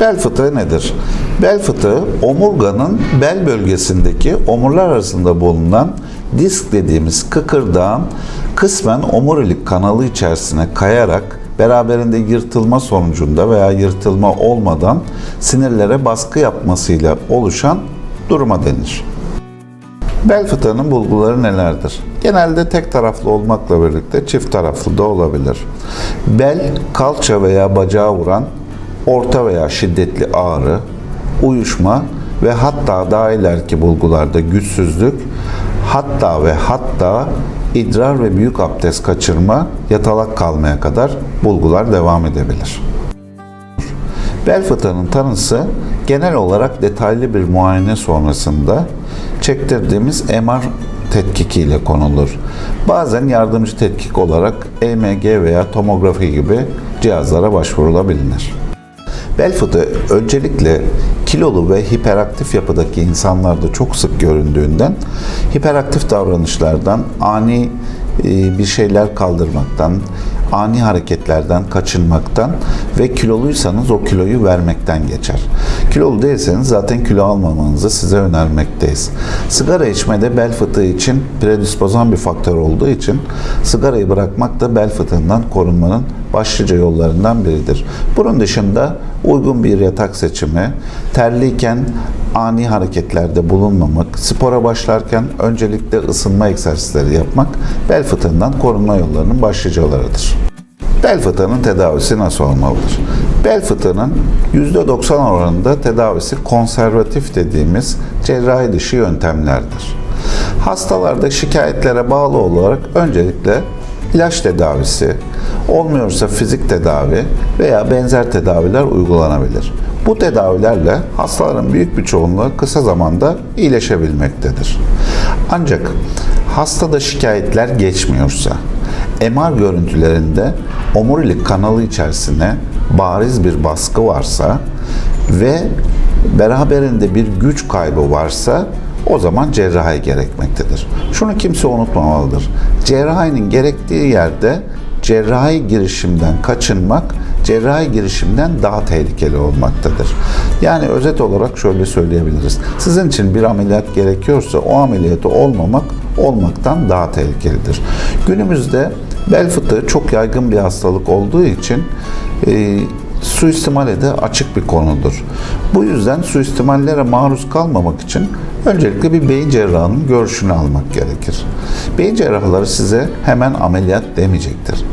Bel fıtığı nedir? Bel fıtığı omurganın bel bölgesindeki omurlar arasında bulunan disk dediğimiz kıkırdağın kısmen omurilik kanalı içerisine kayarak beraberinde yırtılma sonucunda veya yırtılma olmadan sinirlere baskı yapmasıyla oluşan duruma denir. Bel fıtığının bulguları nelerdir? Genelde tek taraflı olmakla birlikte çift taraflı da olabilir. Bel, kalça veya bacağa vuran orta veya şiddetli ağrı, uyuşma ve hatta daha ileriki bulgularda güçsüzlük, hatta ve hatta idrar ve büyük abdest kaçırma, yatalak kalmaya kadar bulgular devam edebilir. Bel fıtığının tanısı genel olarak detaylı bir muayene sonrasında çektirdiğimiz MR tetkikiyle konulur. Bazen yardımcı tetkik olarak EMG veya tomografi gibi cihazlara başvurulabilir. Bel fıtığı öncelikle kilolu ve hiperaktif yapıdaki insanlarda çok sık göründüğünden hiperaktif davranışlardan, ani e, bir şeyler kaldırmaktan, ani hareketlerden kaçınmaktan ve kiloluysanız o kiloyu vermekten geçer. Kilolu değilseniz zaten kilo almamanızı size önermekteyiz. Sigara içmede bel fıtığı için predispozan bir faktör olduğu için sigarayı bırakmak da bel fıtığından korunmanın başlıca yollarından biridir. Bunun dışında uygun bir yatak seçimi, terliyken ani hareketlerde bulunmamak, spora başlarken öncelikle ısınma egzersizleri yapmak bel fıtığından korunma yollarının başlıcalarıdır. Bel fıtığının tedavisi nasıl olmalıdır? Bel fıtığının %90 oranında tedavisi konservatif dediğimiz cerrahi dışı yöntemlerdir. Hastalarda şikayetlere bağlı olarak öncelikle ilaç tedavisi, olmuyorsa fizik tedavi veya benzer tedaviler uygulanabilir. Bu tedavilerle hastaların büyük bir çoğunluğu kısa zamanda iyileşebilmektedir. Ancak hastada şikayetler geçmiyorsa, MR görüntülerinde omurilik kanalı içerisine bariz bir baskı varsa ve beraberinde bir güç kaybı varsa o zaman cerrahi gerekmektedir. Şunu kimse unutmamalıdır. Cerrahinin gerektiği yerde cerrahi girişimden kaçınmak cerrahi girişimden daha tehlikeli olmaktadır. Yani özet olarak şöyle söyleyebiliriz. Sizin için bir ameliyat gerekiyorsa o ameliyatı olmamak olmaktan daha tehlikelidir. Günümüzde bel fıtığı çok yaygın bir hastalık olduğu için e, suistimale de açık bir konudur. Bu yüzden suistimallere maruz kalmamak için öncelikle bir beyin cerrahının görüşünü almak gerekir. Beyin cerrahları size hemen ameliyat demeyecektir.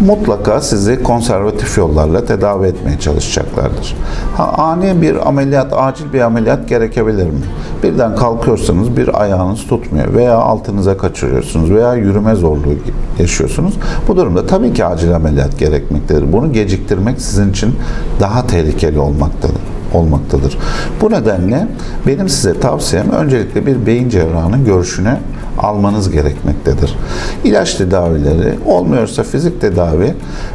Mutlaka sizi konservatif yollarla tedavi etmeye çalışacaklardır. Ha, ani bir ameliyat, acil bir ameliyat gerekebilir mi? Birden kalkıyorsanız bir ayağınız tutmuyor veya altınıza kaçırıyorsunuz veya yürüme zorluğu yaşıyorsunuz. Bu durumda tabii ki acil ameliyat gerekmektedir. Bunu geciktirmek sizin için daha tehlikeli olmaktadır olmaktadır. Bu nedenle benim size tavsiyem öncelikle bir beyin cerrahının görüşüne almanız gerekmektedir. İlaç tedavileri, olmuyorsa fizik tedavi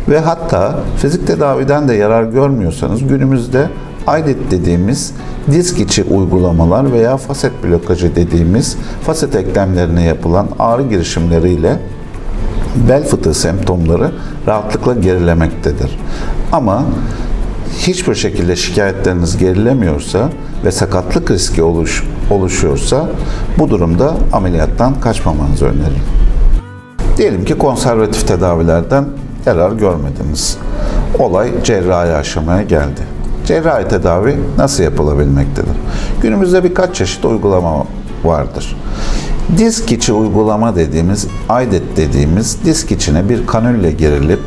ve hatta fizik tedaviden de yarar görmüyorsanız günümüzde AIDET dediğimiz disk içi uygulamalar veya faset blokajı dediğimiz faset eklemlerine yapılan ağrı girişimleriyle bel fıtığı semptomları rahatlıkla gerilemektedir. Ama hiçbir şekilde şikayetleriniz gerilemiyorsa ve sakatlık riski oluş, oluşuyorsa bu durumda ameliyattan kaçmamanızı öneririm. Diyelim ki konservatif tedavilerden yarar görmediniz. Olay cerrahi aşamaya geldi. Cerrahi tedavi nasıl yapılabilmektedir? Günümüzde birkaç çeşit uygulama vardır. Disk içi uygulama dediğimiz, AIDET dediğimiz disk içine bir kanülle girilip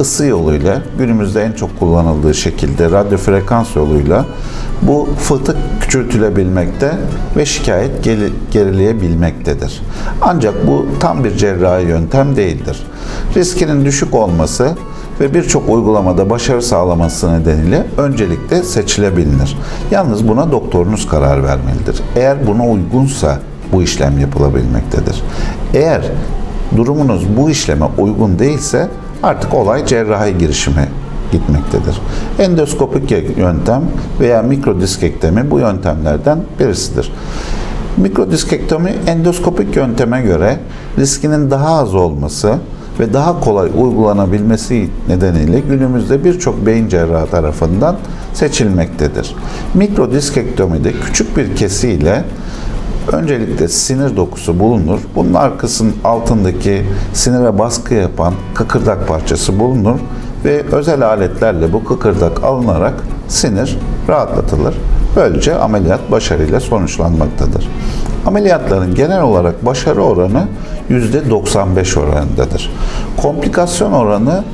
ısı yoluyla günümüzde en çok kullanıldığı şekilde radyo frekans yoluyla bu fıtık küçültülebilmekte ve şikayet gerileyebilmektedir. Ancak bu tam bir cerrahi yöntem değildir. Riskinin düşük olması ve birçok uygulamada başarı sağlaması nedeniyle öncelikle seçilebilir. Yalnız buna doktorunuz karar vermelidir. Eğer buna uygunsa bu işlem yapılabilmektedir. Eğer durumunuz bu işleme uygun değilse artık olay cerrahi girişime gitmektedir. Endoskopik yöntem veya mikrodiskektomi bu yöntemlerden birisidir. Mikrodiskektomi endoskopik yönteme göre riskinin daha az olması ve daha kolay uygulanabilmesi nedeniyle günümüzde birçok beyin cerrahı tarafından seçilmektedir. Mikrodiskektomide küçük bir kesiyle Öncelikle sinir dokusu bulunur. Bunun arkasının altındaki sinire baskı yapan kıkırdak parçası bulunur ve özel aletlerle bu kıkırdak alınarak sinir rahatlatılır. Böylece ameliyat başarıyla sonuçlanmaktadır. Ameliyatların genel olarak başarı oranı %95 oranındadır. Komplikasyon oranı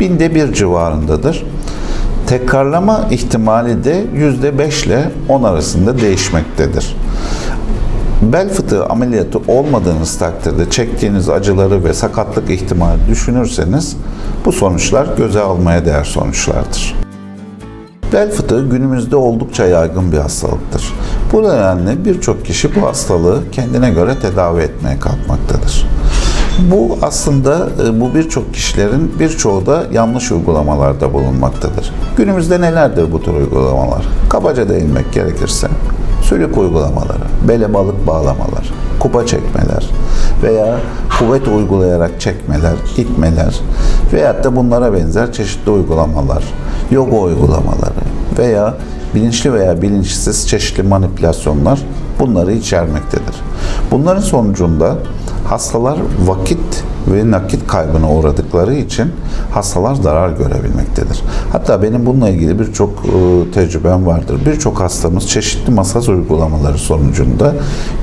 binde bir civarındadır. Tekrarlama ihtimali de %5 ile 10 arasında değişmektedir. Bel fıtığı ameliyatı olmadığınız takdirde çektiğiniz acıları ve sakatlık ihtimali düşünürseniz bu sonuçlar göze almaya değer sonuçlardır. Bel fıtığı günümüzde oldukça yaygın bir hastalıktır. Bu nedenle birçok kişi bu hastalığı kendine göre tedavi etmeye kalkmaktadır. Bu aslında e, bu birçok kişilerin birçoğu da yanlış uygulamalarda bulunmaktadır. Günümüzde nelerdir bu tür uygulamalar? Kabaca değinmek gerekirse sülük uygulamaları, bele balık bağlamalar, kupa çekmeler veya kuvvet uygulayarak çekmeler, itmeler veyahut da bunlara benzer çeşitli uygulamalar, yoga uygulamaları veya bilinçli veya bilinçsiz çeşitli manipülasyonlar bunları içermektedir. Bunların sonucunda hastalar vakit ve nakit kaybına uğradıkları için hastalar zarar görebilmektedir. Hatta benim bununla ilgili birçok e, tecrübem vardır. Birçok hastamız çeşitli masaj uygulamaları sonucunda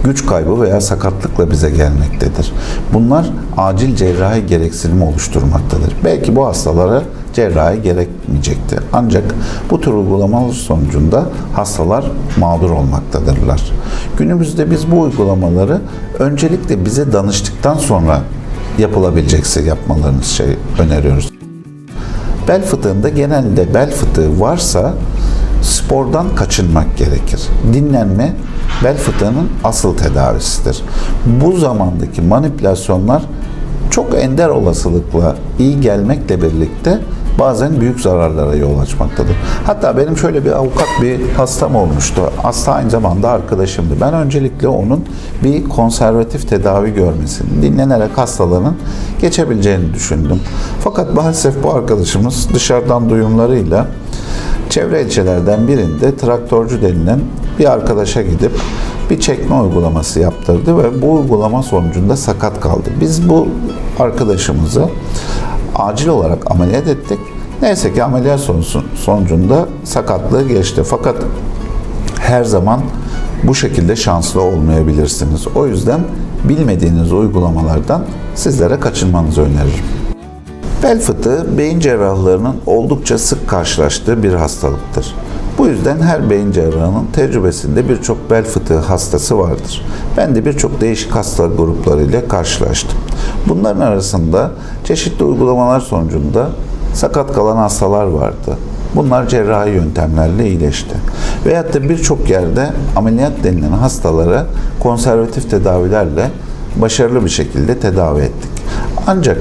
güç kaybı veya sakatlıkla bize gelmektedir. Bunlar acil cerrahi gereksinimi oluşturmaktadır. Belki bu hastalara cerrahi gerekmeyecekti. Ancak bu tür uygulamalar sonucunda hastalar mağdur olmaktadırlar. Günümüzde biz bu uygulamaları öncelikle bize danıştıktan sonra yapılabilecekse yapmalarınız şey öneriyoruz. Bel fıtığında genelde bel fıtığı varsa spordan kaçınmak gerekir. Dinlenme bel fıtığının asıl tedavisidir. Bu zamandaki manipülasyonlar çok ender olasılıkla iyi gelmekle birlikte bazen büyük zararlara yol açmaktadır. Hatta benim şöyle bir avukat bir hastam olmuştu. Hasta aynı zamanda arkadaşımdı. Ben öncelikle onun bir konservatif tedavi görmesini, dinlenerek hastalığının geçebileceğini düşündüm. Fakat maalesef bu arkadaşımız dışarıdan duyumlarıyla çevre ilçelerden birinde traktörcü denilen bir arkadaşa gidip bir çekme uygulaması yaptırdı ve bu uygulama sonucunda sakat kaldı. Biz bu arkadaşımızı acil olarak ameliyat ettik. Neyse ki ameliyat sonucu- sonucunda sakatlığı geçti. Fakat her zaman bu şekilde şanslı olmayabilirsiniz. O yüzden bilmediğiniz uygulamalardan sizlere kaçınmanızı öneririm. Bel fıtığı beyin cerrahlarının oldukça sık karşılaştığı bir hastalıktır. Bu yüzden her beyin cerrahının tecrübesinde birçok bel fıtığı hastası vardır. Ben de birçok değişik hasta gruplarıyla karşılaştım. Bunların arasında çeşitli uygulamalar sonucunda sakat kalan hastalar vardı. Bunlar cerrahi yöntemlerle iyileşti. Veyahut da birçok yerde ameliyat denilen hastalara konservatif tedavilerle başarılı bir şekilde tedavi ettik. Ancak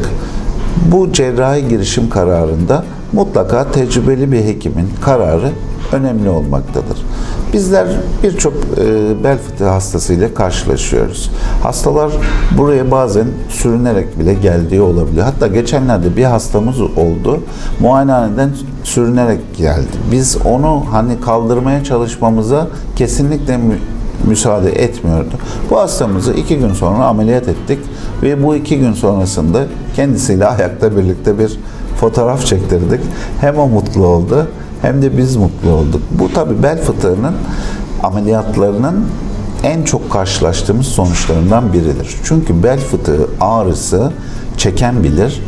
bu cerrahi girişim kararında mutlaka tecrübeli bir hekimin kararı önemli olmaktadır. Bizler birçok e, bel fıtığı hastasıyla karşılaşıyoruz. Hastalar buraya bazen sürünerek bile geldiği olabiliyor. Hatta geçenlerde bir hastamız oldu. Muayenehaneden sürünerek geldi. Biz onu hani kaldırmaya çalışmamıza kesinlikle mü- müsaade etmiyordu. Bu hastamızı iki gün sonra ameliyat ettik ve bu iki gün sonrasında kendisiyle ayakta birlikte bir fotoğraf çektirdik. Hem o mutlu oldu hem de biz mutlu olduk. Bu tabi bel fıtığının ameliyatlarının en çok karşılaştığımız sonuçlarından biridir. Çünkü bel fıtığı ağrısı çeken bilir,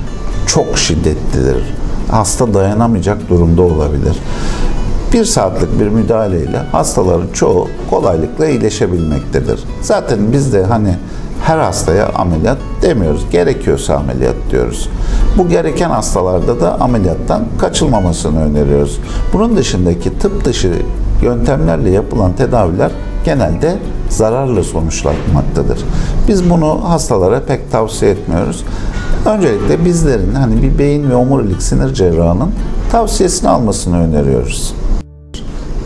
çok şiddetlidir. Hasta dayanamayacak durumda olabilir. Bir saatlik bir müdahaleyle hastaların çoğu kolaylıkla iyileşebilmektedir. Zaten biz de hani her hastaya ameliyat demiyoruz. Gerekiyorsa ameliyat diyoruz. Bu gereken hastalarda da ameliyattan kaçılmamasını öneriyoruz. Bunun dışındaki tıp dışı yöntemlerle yapılan tedaviler genelde zararlı sonuçlanmaktadır. Biz bunu hastalara pek tavsiye etmiyoruz. Öncelikle bizlerin hani bir beyin ve omurilik sinir cerrahının tavsiyesini almasını öneriyoruz.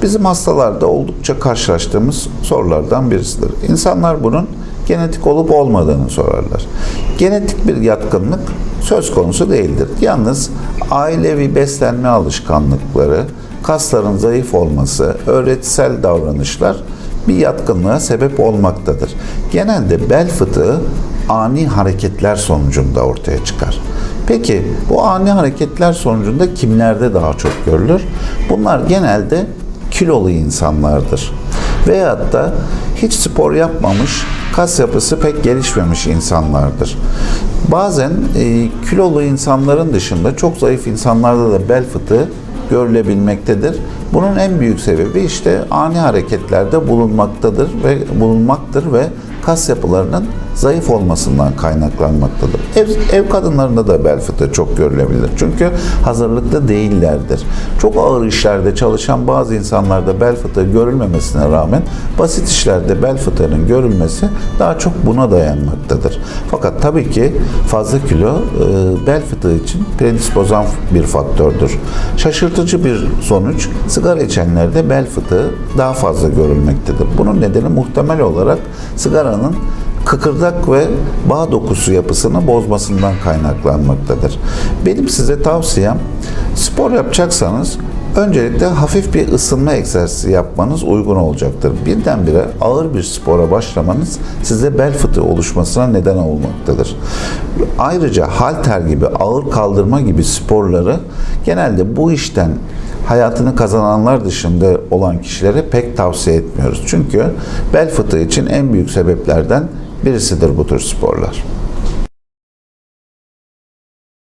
Bizim hastalarda oldukça karşılaştığımız sorulardan birisidir. İnsanlar bunun genetik olup olmadığını sorarlar. Genetik bir yatkınlık söz konusu değildir. Yalnız ailevi beslenme alışkanlıkları, kasların zayıf olması, öğretisel davranışlar bir yatkınlığa sebep olmaktadır. Genelde bel fıtığı ani hareketler sonucunda ortaya çıkar. Peki bu ani hareketler sonucunda kimlerde daha çok görülür? Bunlar genelde kilolu insanlardır. Veyahut da hiç spor yapmamış, kas yapısı pek gelişmemiş insanlardır. Bazen e, kilolu insanların dışında çok zayıf insanlarda da bel fıtığı görülebilmektedir. Bunun en büyük sebebi işte ani hareketlerde bulunmaktadır ve bulunmaktır ve kas yapılarının zayıf olmasından kaynaklanmaktadır. Ev, ev kadınlarında da bel fıtığı çok görülebilir. Çünkü hazırlıklı değillerdir. Çok ağır işlerde çalışan bazı insanlarda bel fıtığı görülmemesine rağmen basit işlerde bel fıtığının görülmesi daha çok buna dayanmaktadır. Fakat tabii ki fazla kilo e, bel fıtığı için predispozan bir faktördür. Şaşırtıcı bir sonuç sigara içenlerde bel fıtığı daha fazla görülmektedir. Bunun nedeni muhtemel olarak sigaranın kıkırdak ve bağ dokusu yapısını bozmasından kaynaklanmaktadır. Benim size tavsiyem spor yapacaksanız öncelikle hafif bir ısınma egzersizi yapmanız uygun olacaktır. Birdenbire ağır bir spora başlamanız size bel fıtığı oluşmasına neden olmaktadır. Ayrıca halter gibi ağır kaldırma gibi sporları genelde bu işten hayatını kazananlar dışında olan kişilere pek tavsiye etmiyoruz. Çünkü bel fıtığı için en büyük sebeplerden birisidir bu tür sporlar.